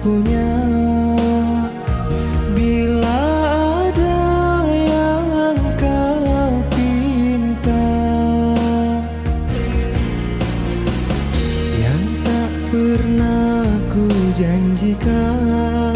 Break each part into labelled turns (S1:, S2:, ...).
S1: punya Bila ada yang kau pinta Yang tak pernah ku janjikan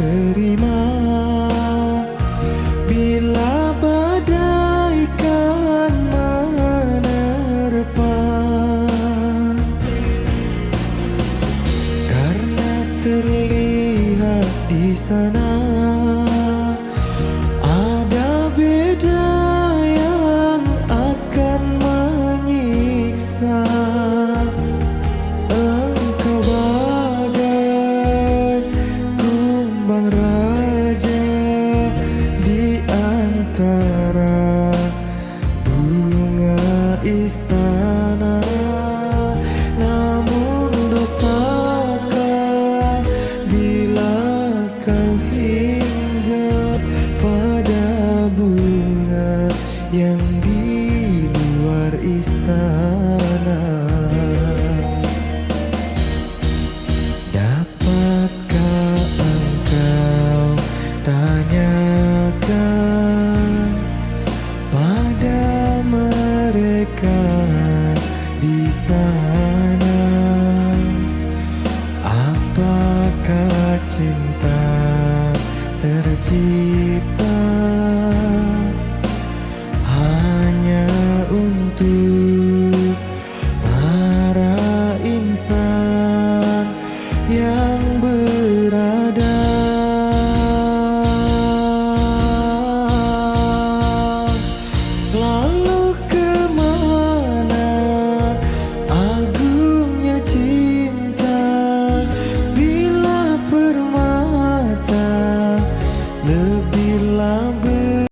S1: terima. Bila badai kan menerpa. Karena terlihat di sana tanyakan pada mereka di sana. Apakah cinta tercipta Oh.